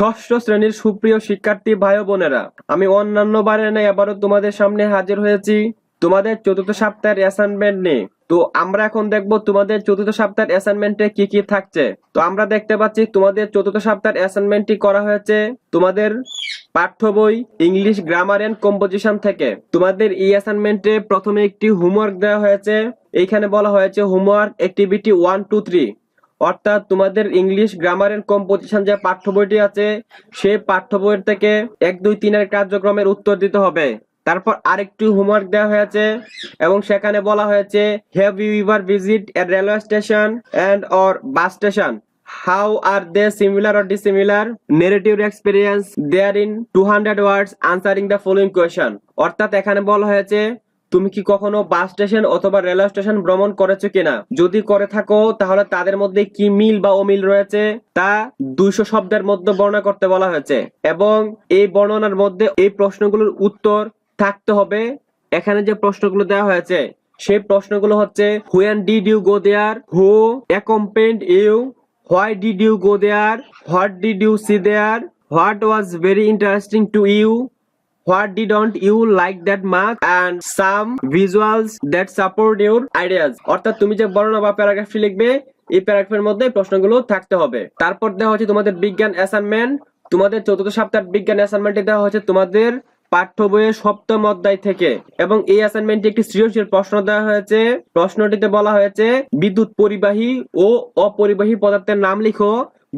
ষষ্ঠ শ্রেণির সুপ্রিয় শিক্ষার্থী ভাই বোনেরা, আমি অন্যান্য বারে নেই আবারও তোমাদের সামনে হাজির হয়েছি। তোমাদের চতুর্থ সপ্তাহের অ্যাসাইনমেন্ট নিয়ে। তো আমরা এখন দেখব তোমাদের চতুর্থ সপ্তাহের অ্যাসাইনমেন্টে কি কি থাকছে। তো আমরা দেখতে পাচ্ছি তোমাদের চতুর্থ সপ্তাহের অ্যাসাইনমেন্টটি করা হয়েছে তোমাদের পাঠ্য বই, ইংলিশ গ্রামার এন্ড কম্পোজিশন থেকে। তোমাদের এই অ্যাসাইনমেন্টে প্রথমে একটি হোমওয়ার্ক দেওয়া হয়েছে। এইখানে বলা হয়েছে homework activity one two three অর্থাৎ তোমাদের ইংলিশ গ্রামার এন্ড কম্পোজিশন যে পাঠ্য বইটি আছে, সেই পাঠ্য বইয়ের থেকে এক, দুই, তিনের কার্যক্রমের উত্তর দিতে হবে। তারপর আরেকটি হোমওয়ার্ক দেওয়া হয়েছে এবং সেখানে বলা হয়েছে have you ever visit a railway station and or bus station how are they similar or dissimilar negative experience there in two hundred words answering the following question অর্থাৎ এখানে বলা হয়েছে তুমি কি কখনো বাস স্টেশন অথবা রেলওয়ে স্টেশন ভ্রমণ করেছ কিনা? যদি করে থাকো, তাহলে তাদের মধ্যে কি মিল বা অমিল রয়েছে? তা দুইশো শব্দের মধ্যে বর্ণনা করতে বলা হয়েছে। এবং এই বর্ণনার মধ্যে এই প্রশ্নগুলোর উত্তর থাকতে হবে। এখানে যে প্রশ্নগুলো দেওয়া হয়েছে, সেই প্রশ্নগুলো হচ্ছে when did you go there who accompanied you why did you go there what did you see there what was very interesting to you what didn't you like that much? And some visuals that support your ideas. অর্থাৎ তুমি যে বর্ণনা বা প্যারাগ্রাফটি লিখবে, এই প্যারাগ্রাফের মধ্যে প্রশ্নগুলো থাকতে হবে। তারপর দেওয়া হচ্ছে তোমাদের বিজ্ঞান অ্যাসাইনমেন্ট তোমাদের চতুর্থ সপ্তাহের বিজ্ঞান অ্যাসাইনমেন্টে দেওয়া হচ্ছে তোমাদের পাঠ্য বইয়ের সপ্তম অধ্যায় থেকে। এবং এই অ্যাসাইনমেন্টে একটি সৃজনশীল প্রশ্ন দেওয়া হয়েছে। প্রশ্নটিতে বলা হয়েছে, বিদ্যুৎ পরিবাহী ও অপরিবাহী পদার্থের নাম লিখো।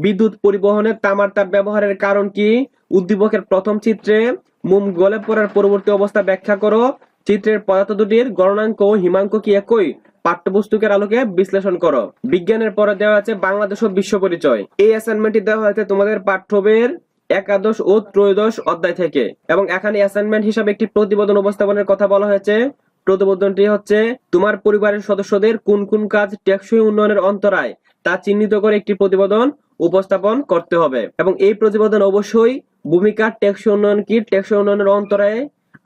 বিদ্যুৎ পরিবহনে তামার তার ব্যবহারের কারণ কি? উদ্দীপকের প্রথম চিত্রে মোম গলে পড়ার পরবর্তী অবস্থা ব্যাখ্যা করো। চিত্রের পদার্থ দুটির গণনাঙ্ক ও হিমাঙ্ক কি একই? পাঠ্যপুস্তকের আলোকে বিশ্লেষণ করো। বিজ্ঞানের পরে দেওয়া আছে বাংলাদেশ ও বিশ্ব পরিচয়। এই অ্যাসাইনমেন্টটি দেওয়া হয়েছে তোমাদের পাঠ্য বইয়ের একাদশ ও ত্রয়োদশ অধ্যায় থেকে। এবং এখানে অ্যাসাইনমেন্ট হিসাবে একটি প্রতিবেদন উপস্থাপনের কথা বলা হয়েছে। প্রতিবেদনটি হচ্ছে, তোমার পরিবারের সদস্যদের কোন কোন কাজ টেকসই উন্নয়নের অন্তরায়? তা চিহ্নিত করে একটি প্রতিবেদন উপস্থাপন করতে হবে। এবং এই প্রতিবেদন অবশ্যই ভূমিকা টেকসই উন্নয়ন কি? টেকসই উন্নয়নের অন্তরায়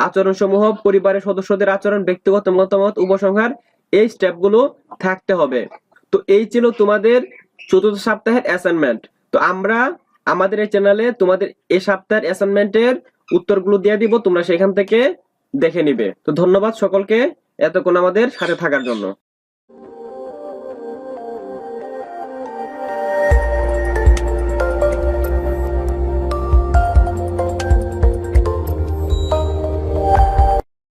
আচরণ সমূহ পরিবারের সদস্যদের আচরণ, ব্যক্তিগত মতামত, উপসংহার, এই স্টেপগুলো থাকতে হবে। তো এই ছিল তোমাদের চতুর্থ সপ্তাহের অ্যাসাইনমেন্ট তো আমরা আমাদের এই চ্যানেলে তোমাদের এই সপ্তাহের অ্যাসাইনমেন্টের উত্তরগুলো দিয়ে দিব, তোমরা সেখান থেকে দেখে নিবে। তো ধন্যবাদ সকলকে এতক্ষণ আমাদের সাথে থাকার জন্য।